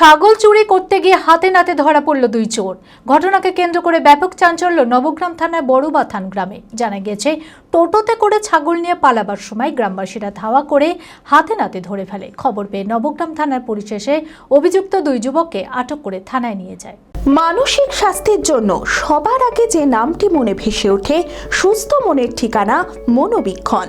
ছাগল চুরি করতে গিয়ে হাতে নাতে ধরা পড়ল দুই চোর। ঘটনাকে কেন্দ্র করে ব্যাপক চাঞ্চল্য নবগ্রাম থানার বড়ুবাথান গ্রামে। জানা গেছে টোটোতে করে ছাগল নিয়ে পালাবার সময় গ্রামবাসীরা ধাওয়া করে হাতে নাতে ধরে ফেলে। খবর পেয়ে নবগ্রাম থানার পরিশেষে অভিযুক্ত দুই যুবককে আটক করে থানায় নিয়ে যায়। মানসিক স্বাস্থ্যের জন্য সবার আগে যে নামটি মনে ভেসে ওঠে, সুস্থ মনের ঠিকানা মনোবীক্ষণ।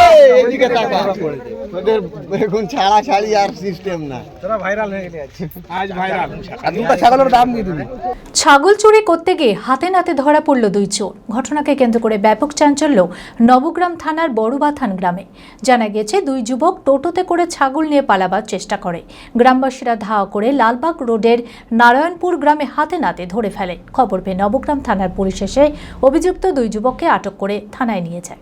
তাকা তোদের এখন ছাড়া ছাড়ি আর সিস্টেম না। তোরা ভাইরাল হয়ে গেলে আজ। ভাইরাল আর দুটো ছাগলের দাম দিয়ে দিবি। ছাগল চুরি করতে গিয়ে হাতে নাতে ধরা পড়ল দুই চোর। ঘটনাকে কেন্দ্র করে ব্যাপক চাঞ্চল্য নবগ্রাম থানার বড়ুবাথান গ্রামে। জানা গেছে দুই যুবক টোটোতে করে ছাগল নিয়ে পালাবার চেষ্টা করে। গ্রামবাসীরা ধাওয়া করে লালবাগ রোডের নারায়ণপুর গ্রামে হাতে নাতে ধরে ফেলে। খবর পেয়ে নবগ্রাম থানার পুলিশ এসে অভিযুক্ত দুই যুবককে আটক করে থানায় নিয়ে যায়।